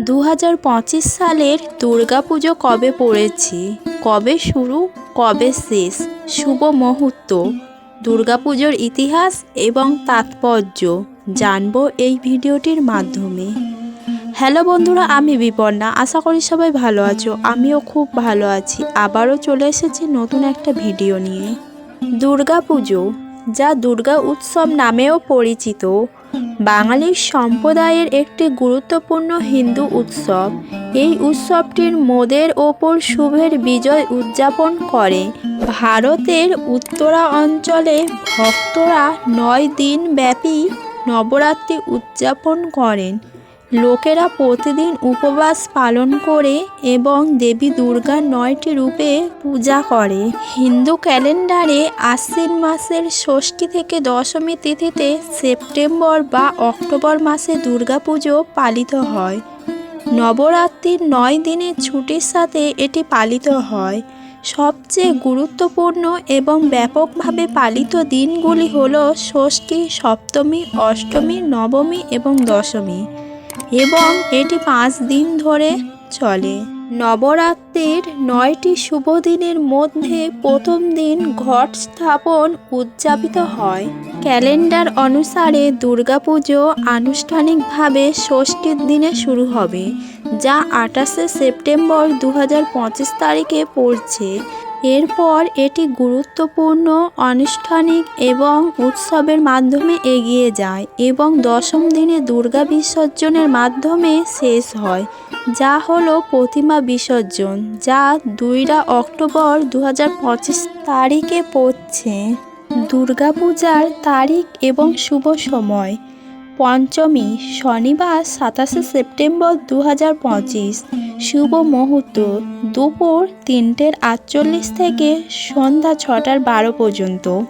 দু হাজার পঁচিশ সালের দুর্গাপুজো কবে পড়েছে? কবে শুরু? কবে শেষ? শুভ মুহূর্ত। দুর্গাপুজোর ইতিহাস এবং তাৎপর্য জানব এই ভিডিওটির মাধ্যমে। হ্যালো বন্ধুরা, আমি বিপর্ণা। আশা করি সবাই ভালো আছো। আমিও খুব ভালো আছি। আবারও চলে এসেছি নতুন একটা ভিডিও নিয়ে। দুর্গাপুজো, যা দুর্গা উৎসব নামেও পরিচিত বাঙালির সম্প্রদায়ের একটি গুরুত্বপূর্ণ হিন্দু উৎসব। এই উৎসবটির মোদের ওপর শুভের বিজয় উদযাপন করে। ভারতের উত্তরা অঞ্চলে ভক্তরা নয় দিন ব্যাপী নবরাত্রি উদযাপন করেন। লোকেরা প্রতিদিন উপবাস পালন করে এবং দেবী দুর্গার নয়টি রূপে পূজা করে। হিন্দু ক্যালেন্ডারে আশ্বিন মাসের ষষ্ঠী থেকে দশমী তিথিতে সেপ্টেম্বর বা অক্টোবর মাসে দুর্গাপুজো পালিত হয়। নবরাত্রির নয় দিনের ছুটির সাথে এটি পালিত হয়। সবচেয়ে গুরুত্বপূর্ণ এবং ব্যাপকভাবে পালিত দিনগুলি হল ষষ্ঠী, সপ্তমী, অষ্টমী, নবমী এবং দশমী। এবং এটি পাঁচ দিন ধরে চলে। নবরাত্রির নয়টি শুভ দিনের মধ্যে প্রথম দিন ঘট স্থাপন উদযাপিত হয়। ক্যালেন্ডার অনুসারে দুর্গাপুজো আনুষ্ঠানিকভাবে ষষ্ঠীর দিনে শুরু হবে, যা আঠাশে সেপ্টেম্বর দু হাজার পঁচিশ তারিখে পড়ছে। এরপর এটি গুরুত্বপূর্ণ আনুষ্ঠানিক এবং উৎসবের মাধ্যমে এগিয়ে যায় এবং দশম দিনে দুর্গা বিসর্জনের মাধ্যমে শেষ হয়, যা হলো প্রতিমা বিসর্জন, যা দুইরা অক্টোবর দু হাজার পঁচিশ তারিখে পড়ছে। দুর্গাপূজার তারিখ এবং শুভ সময় পঞ্চমী, শনিবার সাতাশে সেপ্টেম্বর দু হাজার পঁচিশ। শুভ মুহূর্ত। দুপুর তিনটের আটচল্লিশ থেকে সন্ধ্যা ছটার বারো পর্যন্ত।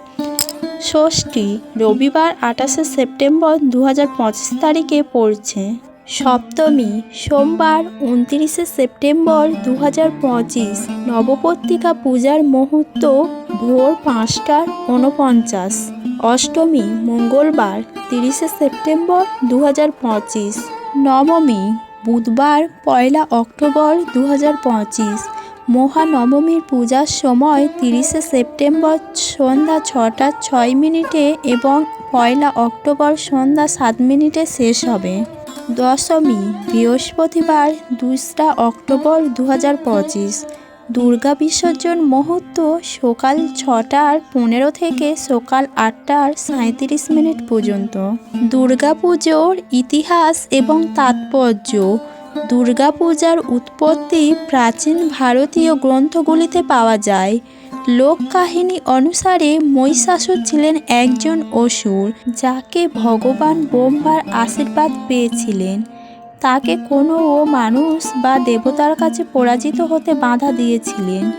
ষষ্ঠী, রবিবার আঠাশে সেপ্টেম্বর দু হাজার পঁচিশ তারিখে পড়ছে। সপ্তমী, সোমবার, উনত্রিশে সেপ্টেম্বর দু হাজার পঁচিশ, নবপত্রিকা পূজার মুহূর্ত, ভোর পাঁচটার ঊনপঞ্চাশ। অষ্টমী, মঙ্গলবার, তিরিশে সেপ্টেম্বর দু হাজার পঁচিশ। নবমী, বুধবার, পয়লা অক্টোবর দু হাজার পঁচিশ। মহানবমীর পূজার সময় তিরিশে সেপ্টেম্বর সন্ধ্যা ছটা ছয় মিনিটে এবং পয়লা অক্টোবর সন্ধ্যা সাত মিনিটে শেষ হবে। দশমী, বৃহস্পতিবার দোসরা অক্টোবর দু হাজার পঁচিশ। দুর্গা বিসর্জন মুহূর্ত সকাল ছটার পনেরো থেকে সকাল আটটার সাঁত্রিশ মিনিট পর্যন্ত। দুর্গাপুজোর ইতিহাস এবং তাৎপর্য। দুর্গাপূজার উৎপত্তি প্রাচীন ভারতীয় গ্রন্থগুলিতে পাওয়া যায়। লোককাহিনী অনুসারে মহিষাসুর ছিলেন একজন অসুর, যাকে ভগবান ব্রহ্মার আশীর্বাদ পেয়েছিলেন। তাকে কোনো ও মানুষ বা দেবতার কাছে পরাজিত হতে বাধা দিয়েছিলেন।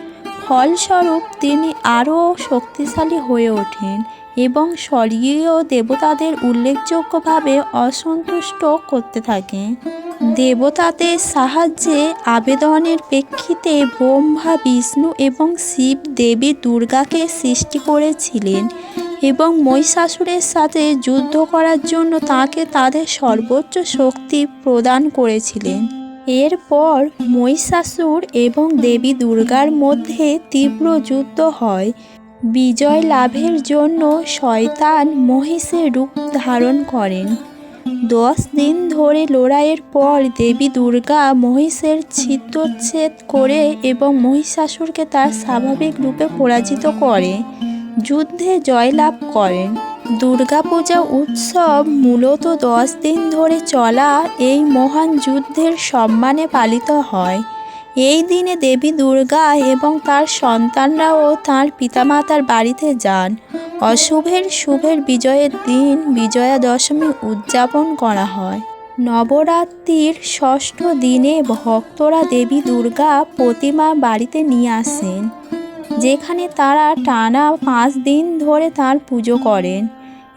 ফলস্বরূপ তিনি আরও শক্তিশালী হয়ে ওঠেন এবং স্বর্গীয় দেবতাদের উল্লেখযোগ্যভাবে অসন্তুষ্ট করতে থাকেন। দেবতাদের সাহায্যে আবেদনের প্রেক্ষিতে ব্রহ্মা, বিষ্ণু এবং শিব দেবী দুর্গাকে সৃষ্টি করেছিলেন এবং মহিষাসুরের সাথে যুদ্ধ করার জন্য তাকে তাদের সর্বোচ্চ শক্তি প্রদান করেছিলেন। এরপর মহিষাসুর এবং দেবী দুর্গার মধ্যে তীব্র যুদ্ধ হয়। বিজয় লাভের জন্য শয়তান মহিষের রূপ ধারণ করেন। দশ দিন ধরে লড়াইয়ের পর দেবী দুর্গা মহিষের ছিদ্রচ্ছেদ করে এবং মহিষাসুরকে তার স্বাভাবিক রূপে পরাজিত করে, যুদ্ধে জয়লাভ করেন। দুর্গাপূজা উৎসব মূলত দশ দিন ধরে চলা এই মহান যুদ্ধের সম্মানে পালিত হয়। এই দিনে দেবী দুর্গা এবং তার সন্তানরাও তাঁর পিতামাতার বাড়িতে যান। অশুভের শুভের বিজয়ের দিন বিজয়া দশমী উদযাপন করা হয়। নবরাত্রির ষষ্ঠ দিনে ভক্তরা দেবী দুর্গা প্রতিমা বাড়িতে নিয়ে আসেন, যেখানে তারা টানা পাঁচ দিন ধরে তার পুজো করেন।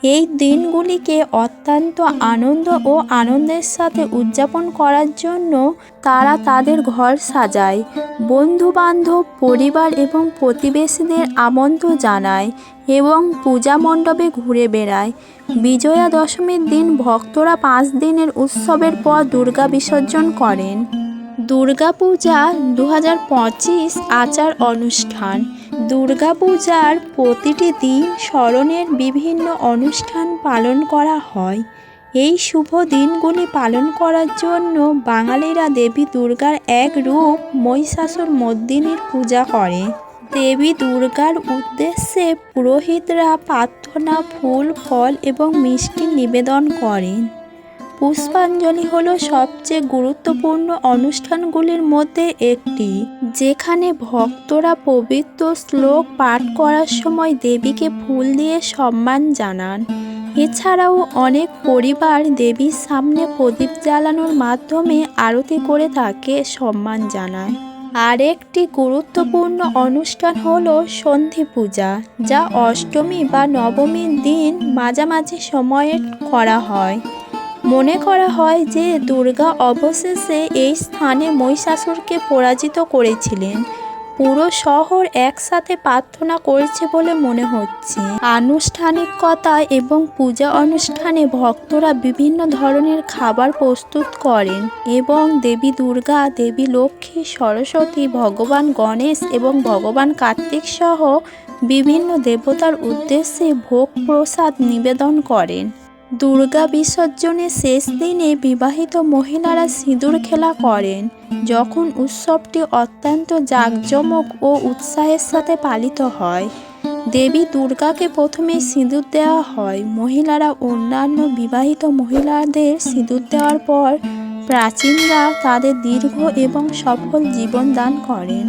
এই দিনগুলিকে অত্যন্ত আনন্দ ও আনন্দের সাথে উদযাপন করার জন্য তারা তাদের ঘর সাজায়। বন্ধু বান্ধব পরিবার এবং প্রতিবেশীদের আমন্ত্রণ জানায় এবং পূজা মণ্ডপে ঘুরে বেড়ায়। বিজয়া দশমীর দিন ভক্তরা পাঁচ দিনের উৎসবের পর দুর্গা বিসর্জন করেন। দুর্গাপূজা দু হাজার পঁচিশ আচার অনুষ্ঠান। দুর্গাপূজার প্রতিটি দিন স্মরণের বিভিন্ন অনুষ্ঠান পালন করা হয়। এই শুভ দিনগুলি পালন করার জন্য বাঙালিরা দেবী দুর্গার এক রূপ মহিষাসুর মর্দিনীর পূজা করে। দেবী দুর্গার উদ্দেশ্যে পুরোহিতরা প্রার্থনা, ফুল, ফল এবং মিষ্টি নিবেদন করেন। পুষ্পাঞ্জলি হলো সবচেয়ে গুরুত্বপূর্ণ অনুষ্ঠানগুলির মধ্যে একটি। যেখানে ভক্তরা পবিত্র শ্লোক পাঠ করার সময় দেবীকে ফুল দিয়ে সম্মান জানান। এছাড়াও অনেক পরিবার দেবীর সামনে প্রদীপ জ্বালানোর মাধ্যমে আরতি করে তাকে সম্মান জানায়। আরেকটি গুরুত্বপূর্ণ অনুষ্ঠান হলো সন্ধি পূজা, যা অষ্টমী বা নবমীর দিন মাঝামাঝি সময়ে করা হয়। মনে করা হয় যে দুর্গা অবশেষে এই স্থানে মহিষাসুরকে পরাজিত করেছিলেন। পুরো শহর একসাথে প্রার্থনা করেছে বলে মনে হচ্ছে। আনুষ্ঠানিকতা এবং পূজা অনুষ্ঠানে ভক্তরা বিভিন্ন ধরনের খাবার প্রস্তুত করেন এবং দেবী দুর্গা, দেবী লক্ষ্মী, সরস্বতী, ভগবান গণেশ এবং ভগবান কার্তিক সহ বিভিন্ন দেবতার উদ্দেশ্যে ভোগ প্রসাদ নিবেদন করেন। দুর্গা বিসর্জনের শেষ দিনে বিবাহিত মহিলারা সিঁদুর খেলা করেন, যখন উৎসবটি অত্যন্ত জাঁকজমক ও উৎসাহের সাথে পালিত হয়। দেবী দুর্গাকে প্রথমে সিঁদুর দেওয়া হয়। মহিলারা অন্যান্য বিবাহিত মহিলাদের সিঁদুর দেওয়ার পর প্রাচীনরা তাদের দীর্ঘ এবং সফল জীবন দান করেন।